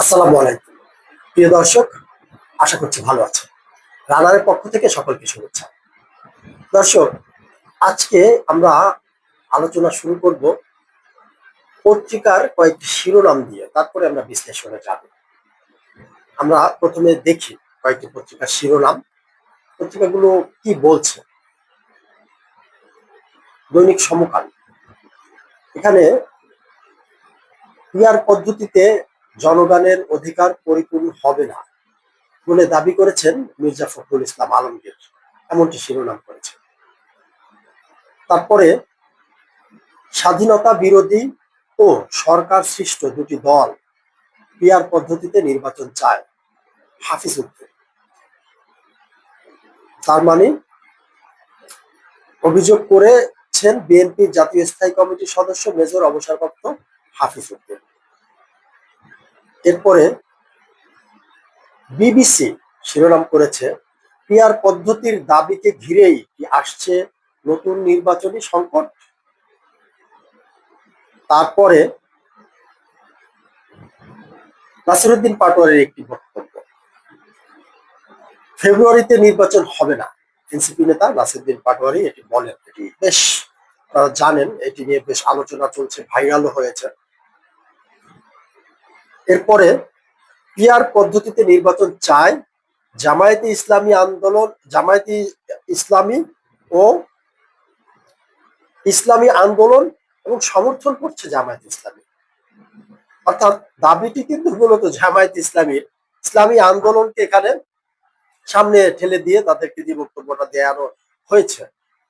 আসসালামু আলাইকুম। প্রিয় দর্শক, আশা করছি ভালো আছে রানারের পক্ষ থেকে সকলকে শুভেচ্ছা। দর্শক, আজকে আমরা আলোচনা শুরু করব পত্রিকার কয়েকটি শিরোনাম দিয়ে। তারপরে আমরা বিশ্লেষণে যাব। আমরা প্রথমে দেখি কয়েকটি পত্রিকার শিরোনাম। পত্রিকাগুলো কি বলছে? দৈনিক সমকাল। এখানে পিয়ার পদ্ধতিতে জনগণের অধিকার পরিপূর্ণ হবে না বলে দাবি করেছেন মির্জা ফখরুল ইসলাম আলমগীর। এমনটি শিরোনাম করেছে। তারপরে স্বাধীনতা বিরোধী ও সরকার সৃষ্ট দুটি দল পিয়ার পদ্ধতিতে নির্বাচন চায় হাফিজ উদ্দিন। তার মানে অভিযোগ করেছেন বিএনপির জাতীয় স্থায়ী কমিটির সদস্য মেজর অবসরপ্রাপ্ত হাফিজ উদ্দিন। এরপরে বিবিসি শিরোনাম করেছে পিয়ার পদ্ধতির দাবিকে ঘিরেই কি আসছে নতুন নির্বাচনী সংকট? তারপরে নাসিরুদ্দিন পাটোয়ারের একটি বক্তব্য, ফেব্রুয়ারিতে নির্বাচন হবে না। এনসিপি নেতা নাসিরুদ্দিন পাটোয়ারি এটি বলেন। এটি বেশ জানেন, এটি নিয়ে বেশ আলোচনা চলছে, ভাইরালও হয়েছে। এরপরে পিয়ার পদ্ধতিতে নির্বাচন চায়, জামায়াতে ইসলামী আন্দোলন, জামায়াতে ইসলামী ও ইসলামী আন্দোলন এবং সমর্থন করছে জামায়াত ইসলামী। অর্থাৎ দাবিটি কিন্তু মূলত জামায়াত ইসলামীর ইসলামী আন্দোলনকে এখানে সামনে ঠেলে দিয়ে তাদেরকে দিয়ে বক্তব্যটা দেওয়ানো হয়েছে,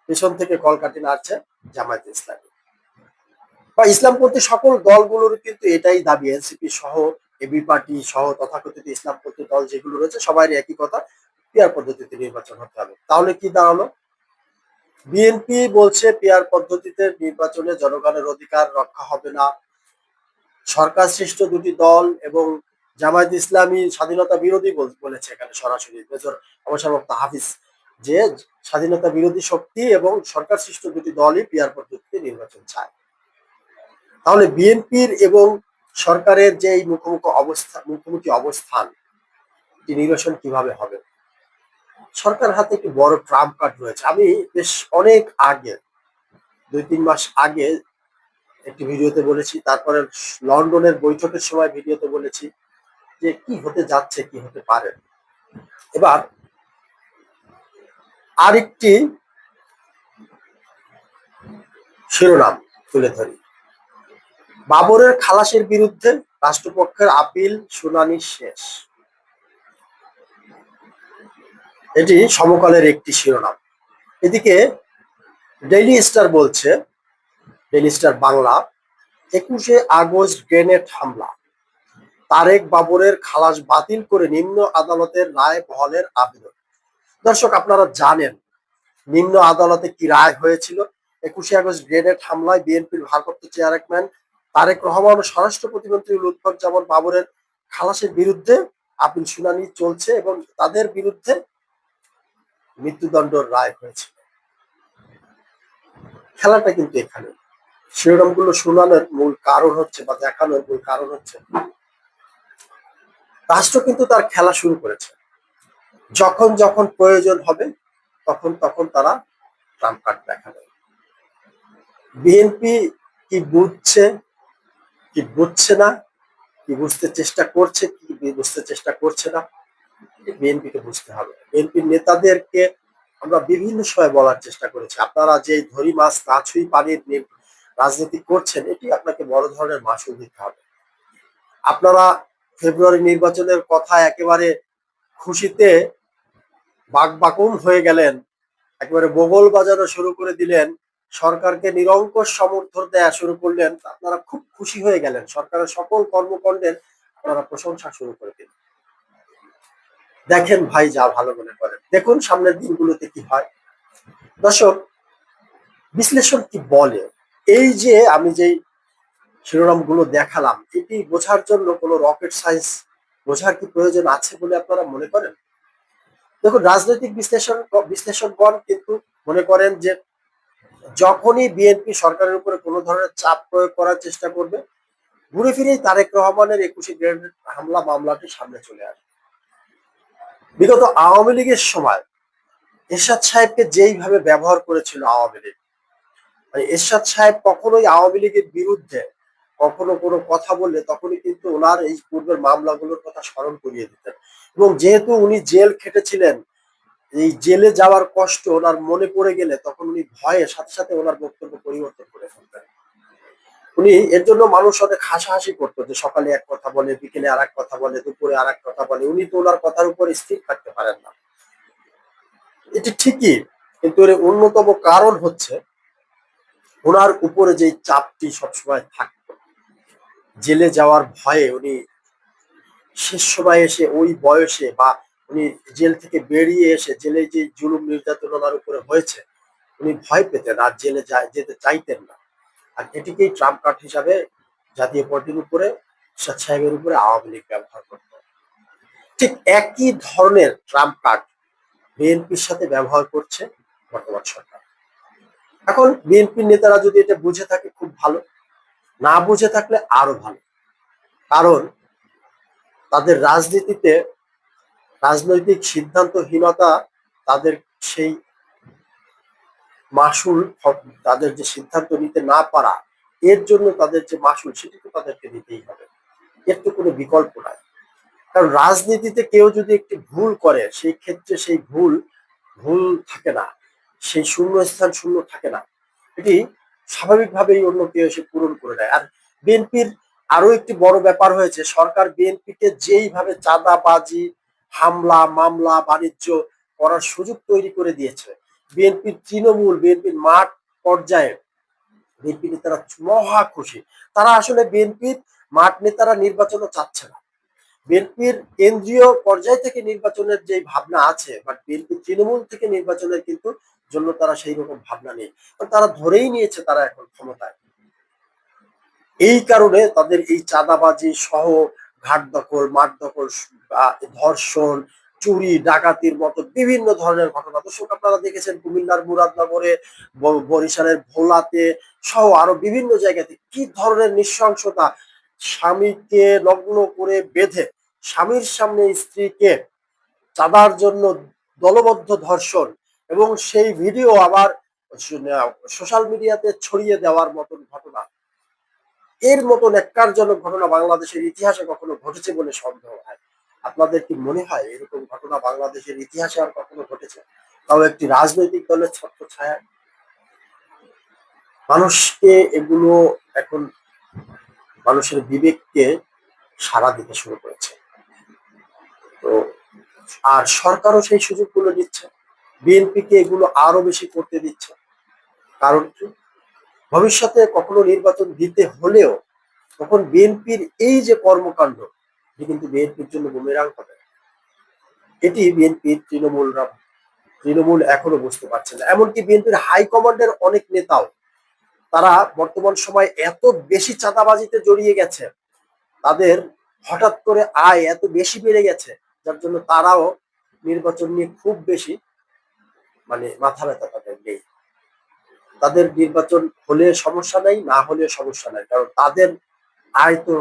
পেছন থেকে কলকাটি নাড়ছে জামায়াত ইসলামী। বা ইসলামপন্থী সকল দলগুলোর কিন্তু এটাই দাবি, এনসিপি সহ, এবি পার্টি সহ, তথাকথিত ইসলামপন্থী দল যেগুলো রয়েছে সবারই একই কথা পিয়ার পদ্ধতিতে নির্বাচন হতে হবে। তাহলে কি দাঁড়াল? বিএনপি বলছে পিয়ার পদ্ধতিতে নির্বাচনে জনগণের অধিকার রক্ষা হবে না। সরকার সৃষ্ট দুটি দল এবং জামায়াত ইসলামী স্বাধীনতা বিরোধী বল- বলেছে এখানে সরাসরি। মেজর অবসরপ্রাপ্ত হাফিজ যে স্বাধীনতা বিরোধী শক্তি এবং সরকার সৃষ্ট দুটি দলই পিয়ার পদ্ধতিতে নির্বাচন চায়। তাহলে বিএনপির এবং সরকারের যে এই মুখোমুখি অবস্থা, মুখোমুখি অবস্থান, এটি নিরসন কীভাবে হবে? সরকার হাতে একটি বড় ট্রাম্প কার্ড রয়েছে। আমি বেশ অনেক আগে, দুই তিন মাস আগে একটি ভিডিওতে বলেছি, তারপরে লন্ডনের বৈঠকের সময় ভিডিওতে বলেছি যে কি হতে যাচ্ছে, কি হতে পারে। এবার আরেকটি শিরোনাম তুলে ধরি। বাবরের খালাসের বিরুদ্ধে রাষ্ট্রপক্ষের আপিল শুনানি শেষ। এটি সমকালের একটি শিরোনাম। এদিকে ডেইলি স্টার বলছে, ডেইলি স্টার বাংলা, একুশে আগস্ট গ্রেনেড হামলা। তারেক বাবরের খালাস বাতিল করে নিম্ন আদালতের রায় বহলের আবেদন। দর্শক, আপনারা জানেন, নিম্ন আদালতে কি রায় হয়েছিল? একুশে আগস্ট গ্রেনেড হামলায় বিএনপির ভারপ্রাপ্ত চেয়ারম্যান তারেক রহমান ও স্বরাষ্ট্র প্রতিমন্ত্রী লুৎফুজ্জামান বাবরের খালাসের বিরুদ্ধে আপিল শুনানি চলছে এবং তাদের বিরুদ্ধে মৃত্যুদণ্ড রায় হয়েছে। খেলাটা কিন্তু এখানে। শিরোনামগুলো শোনানোর মূল কারণ হচ্ছে বা দেখানোর মূল কারণ হচ্ছে, রাষ্ট্র কিন্তু তার খেলা শুরু করেছে। যখন যখন প্রয়োজন হবে, তখন তখন তারা ট্রাম্প কার্ড দেখাবে। বিএনপি কি বুঝছে কি বুঝছে না, কি বুঝতে চেষ্টা করছে, কি বুঝতে চেষ্টা করছে না বিএনপিকে বুঝতে হবে। বিএনপির নেতাদেরকে আমরা বিভিন্ন সময় বলার চেষ্টা করেছি। আপনারা যে ধরি মাছ না ছুঁই পানির রাজনীতি করছেন, এটি আপনাকে বড় ধরনের মাসুল দিতে হবে। আপনারা ফেব্রুয়ারি নির্বাচনের কথা একেবারে খুশিতে বাকবাকুম হয়ে গেলেন, একেবারে বগল বাজানো শুরু করে দিলেন সরকারকে নিরঙ্কুশ সমর্থন দেওয়া শুরু করলেন, আপনারা খুব খুশি হয়ে গেলেন। সরকারের সকল কর্মকাণ্ডের আপনারা প্রশংসা শুরু করে দিলেন। দেখেন ভাই যা ভালো মনে করেন। দেখুন সামনের দিনগুলোতে কি হয়। দর্শক, বিশ্লেষণ কি বলে? এই যে আমি যেই শিরোনামগুলো দেখালাম, এটি বোঝার জন্য কোনো রকেট সায়েন্স বোঝার কি প্রয়োজন আছে বলে আপনারা মনে করেন? দেখুন, রাজনৈতিক বিশ্লেষণ, বিশ্লেষকগণ কিন্তু মনে করেন যে যখনই বিএনপি সরকারের উপরে কোনো ধরনের চাপ প্রয়োগ করার চেষ্টা করবে, ঘুরে ফিরেই তারেক রহমানের একুশে গ্রেনেড হামলা মামলাটি সামনে চলে আসে বিগত আওয়ামী লীগের সময় এরশাদ সাহেবকে যেইভাবে ব্যবহার করেছিল আওয়ামী লীগ মানে এরশাদ সাহেব কখনোই আওয়ামী লীগের বিরুদ্ধে কখনো কোনো কথা বললে তখনই কিন্তু ওনার এই পূর্বের মামলাগুলোর কথা স্মরণ করিয়ে দিতেন। এবং যেহেতু উনি জেল খেটেছিলেন এই জেলে যাওয়ার কষ্ট ওনার মনে পড়ে গেলে তখন উনি ভয়ে সাথে সাথে ওনার বক্তব্য পরিবর্তন করে ফেলতেন। উনি এর জন্য মানুষ অনেক হাসাহাসি করতো যে সকালে এক কথা বলে, বিকেলে আর কথা বলে, দুপুরে আর কথা বলে। উনি তো ওনার কথার উপর স্থির থাকতে পারেন না। এটি ঠিকই, কিন্তু এর অন্যতম কারণ হচ্ছে ওনার উপরে যে চাপটি সবসময় থাকত, জেলে যাওয়ার ভয়ে উনি শেষ সময় এসে ওই বয়সে বা উনি জেল থেকে বেরিয়ে এসে জেলে যে জুলুম নির্যাতন ওনার উপরে হয়েছে, উনি ভয় পেতেন, আর জেলে যেতে চাইতেন না। আর এটিকেই ট্রাম্প কার্ড হিসাবে জাতীয় পার্টির উপরে শাহ সাহেবের উপরে আওয়ামী লীগ ব্যবহার করত। ঠিক একই ধরনের ট্রাম্প কার্ড বিএনপির সাথে ব্যবহার করছে বর্তমান সরকার। এখন বিএনপির নেতারা যদি এটা বুঝে থাকে, খুব ভালো। না বুঝে থাকলে আরও ভালো। কারণ তাদের রাজনীতিতে রাজনৈতিক সিদ্ধান্তহীনতা তাদের সেই মাসুল তাদের যে সিদ্ধান্ত নিতে না পারা, এর জন্য তাদের যে মাসুল সেটি তো তাদেরকে দিতেই হবে। এর তো কোনো বিকল্প নাই। কারণ রাজনীতিতে কেউ যদি একটি ভুল করে, সেই ক্ষেত্রে সেই ভুল ভুল থাকে না। সেই শূন্য স্থান শূন্য থাকে না। এটি স্বাভাবিকভাবেই অন্য কেউ এসে পূরণ করে দেয়। আর বিএনপির আরও একটি বড় ব্যাপার হয়েছে, সরকার বিএনপিকে যেইভাবে চাঁদাবাজি হামলা, মামলা, বাণিজ্য করার সুযোগ তৈরি করে দিয়েছে। বিএনপির তৃণমূল, বিএনপির মাঠ পর্যায়ে বিএনপি নেতারা মহা খুশি। তারা আসলে বিএনপির মাঠ নেতারা নির্বাচনও চাচ্ছে না। বিএনপির কেন্দ্রীয় পর্যায় থেকে নির্বাচনের যে ভাবনা আছে বাট বিএনপি তৃণমূল থেকে নির্বাচনের কিন্তু জন্য তারা সেই রকম ভাবনা নেই। তারা ধরেই নিয়েছে তারা এখন ক্ষমতায়। এই কারণে তাদের এই চাঁদাবাজি সহ ঘাট দখল, মাঠ দখল ধর্ষণ, চুরি, ডাকাতির মতো বিভিন্ন ধরনের ঘটনা। দর্শক আপনারা দেখেছেন কুমিল্লার মুরাদনগরে বরিশালের ভোলাতে সহ আরও বিভিন্ন জায়গাতে কি ধরনের নৃশংসতা স্বামীকে লগ্ন করে বেঁধে স্বামীর সামনে স্ত্রীকে চাঁদার জন্য দলবদ্ধ ধর্ষণ এবং সেই ভিডিও আবার সোশ্যাল মিডিয়াতে ছড়িয়ে দেওয়ার মতন ঘটনা। এর মতন এককারজনক ঘটনা বাংলাদেশের ইতিহাসে কখনো ঘটেছে বলে সন্দেহ হয়। আপনাদের কি মনে হয় এরকম ঘটনা বাংলাদেশের ইতিহাসে আর কখনো ঘটেছে? তাও একটি রাজনৈতিক দলের ছত্র ছায়া। মানুষকে এগুলো এখন মানুষের বিবেককে সারা দিতে শুরু করেছে। তো আর সরকারও সেই সুযোগগুলো দিচ্ছে বিএনপিকে এগুলো আরও বেশি করতে দিচ্ছে। কারণ কি? ভবিষ্যতে কখনো নির্বাচন দিতে হলেও তখন বিএনপির এই যে কর্মকাণ্ড, এটি কিন্তু বিএনপির জন্য বুমেরাং হবে। এটি বিএনপির তৃণমূলরা তৃণমূল এখনও বুঝতে পারছে না। এমনকি বিএনপির হাইকমান্ডের অনেক নেতাও, তারা বর্তমান সময় এত বেশি চাঁদাবাজিতে জড়িয়ে গেছে, তাদের হঠাৎ করে আয় এত বেশি বেড়ে গেছে, যার জন্য তারাও নির্বাচন নিয়ে খুব বেশি মানে মাথা ব্যথা তাদের নির্বাচন হলে সমস্যা নাই, না হলে সমস্যা নাই। কারণ তাদের আয় তো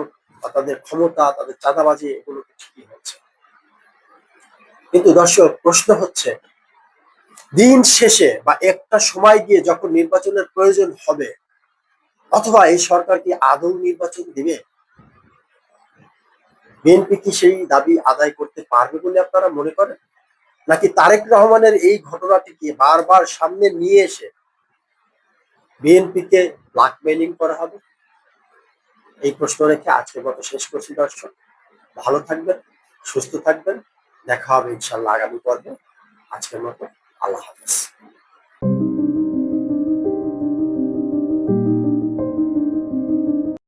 তাদের ক্ষমতা, তাদের চাঁদাবাজি, এগুলো ঠিকই হচ্ছে। কিন্তু দর্শক, প্রশ্ন হচ্ছে, দিন শেষে বা একটা সময় গিয়ে যখন নির্বাচনের প্রয়োজন হবে, অথবা এই সরকার কি আদৌ নির্বাচন দিবে? বিএনপি কি সেই দাবি আদায় করতে পারবে বলে আপনারা মনে করেন? নাকি তারেক রহমানের এই ঘটনাটিকে বারবার সামনে নিয়ে এসে বিএনপিকে ব্ল্যাকমেলিং করা হবে। এই প্রশ্ন রেখে আজকের মতো শেষ করছি দর্শক। ভালো থাকবেন, সুস্থ থাকবেন। দেখা হবে ইনশাল্লাহ আগামী পর্বে। আজকের মতো আল্লাহ হাফিজ।